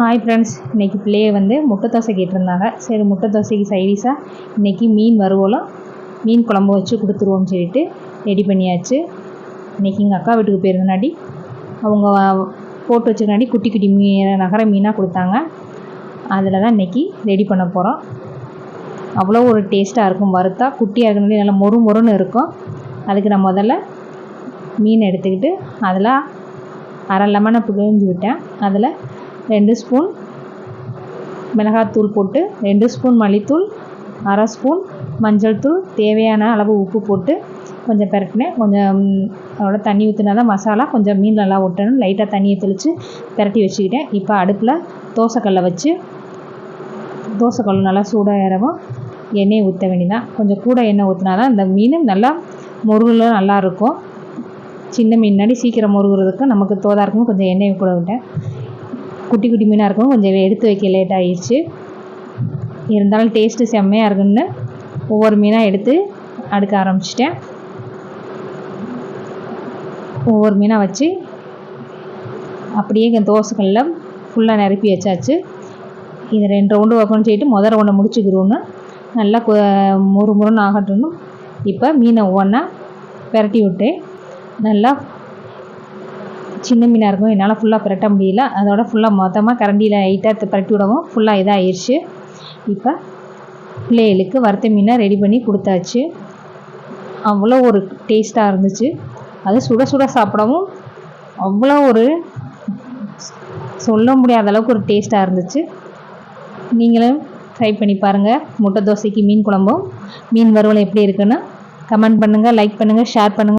Hi friends இன்றைக்கி பிள்ளையை வந்து முட்டை தோசை கேட்டிருந்தாங்க. சரி முட்டை தோசைக்கு சைடிஷாக இன்றைக்கி மீன் வறுவலும் மீன் குழம்பு வச்சு கொடுத்துருவோம்னு சொல்லிட்டு ரெடி பண்ணியாச்சு. இன்றைக்கி எங்கள் அக்கா வீட்டுக்கு போயிருந்தனாடி அவங்க போட்டு வச்சுருந்தாடி குட்டி குட்டி மீ நகர மீனாக கொடுத்தாங்க. அதில் தான் இன்றைக்கி ரெடி பண்ண போகிறோம் அவ்வளோ ஒரு டேஸ்ட்டாக இருக்கும் வறுத்தா. குட்டியாக இருக்கிறனாடி நல்லா மொறு மொறுன்னு இருக்கும். அதுக்கு நான் முதல்ல மீன் எடுத்துக்கிட்டு அதில் அரை லெமனை புழிஞ்சு விட்டேன். அதில் ரெண்டு ஸ்பூன் மிளகாத்தூள் போட்டு ரெண்டு ஸ்பூன் மல்லித்தூள் அரை ஸ்பூன் மஞ்சள் தூள் தேவையான அளவு உப்பு போட்டு கொஞ்சம் பெரட்டினேன். கொஞ்சம் அதோட தண்ணி ஊற்றினா தான் மசாலா கொஞ்சம் மீன் நல்லா ஒட்டணும். லைட்டாக தண்ணியை தெளித்து பிரட்டி வச்சுக்கிட்டேன். இப்போ அடுப்பில் தோசைக்கல்லை வச்சு தோசைக்கல் நல்லா சூடாக ஏறவும் எண்ணெயை ஊற்ற வேண்டியதான் கொஞ்சம் கூட எண்ணெய் ஊற்றினா தான் இந்த மீன் நல்லா முருகில் நல்லா இருக்கும். சின்ன மீன்னாடி சீக்கிரம் முருகிறதுக்கு நமக்கு தோதாக இருக்கும் கொஞ்சம் எண்ணெய் கூட விட்டேன் குட்டி குட்டி மீனாக இருக்கும். கொஞ்சம் எடுத்து வைக்க லேட் ஆகிடுச்சு இருந்தாலும் டேஸ்ட்டு செம்மையாக இருக்குன்னு ஒவ்வொரு மீனாக எடுத்து அடுக்க ஆரம்பிச்சிட்டேன். ஒவ்வொரு மீனாக வச்சு அப்படியே இங்கே தோசைக்கல்லில் ஃபுல்லாக நிரப்பி வச்சாச்சு. இது ரெண்டு ரவுண்டு வைக்கணும்னு சொல்லிட்டு முதல் ரவுண்டை முடிச்சுக்கிறோன்னு நல்லா முறு முறுன்னு ஆகட்டும்னு இப்போ மீனை ஒவ்வொன்றா பெரட்டி விட்டு நல்லா சின்ன மீனாக இருக்கும். என்னால் ஃபுல்லாக புரட்ட முடியல. அதோட ஃபுல்லாக மொத்தமாக கரண்டியில் லைட்டாக பிரட்டி விடவும் ஃபுல்லாக இதாகிடுச்சு இப்போ பிள்ளைகளுக்கு வறுத்த மீனை ரெடி பண்ணி கொடுத்தாச்சு. அவ்வளோ ஒரு டேஸ்ட்டாக இருந்துச்சு. அது சுட சுட சாப்பிடவும் அவ்வளோ ஒரு சொல்ல முடியாத அளவுக்கு ஒரு டேஸ்ட்டாக இருந்துச்சு. நீங்களும் ட்ரை பண்ணி பாருங்கள் முட்டை தோசைக்கு மீன் குழம்பும். மீன் வறுவல் எப்படி இருக்குன்னு கமெண்ட் பண்ணுங்கள் லைக் பண்ணுங்கள் ஷேர் பண்ணுங்கள்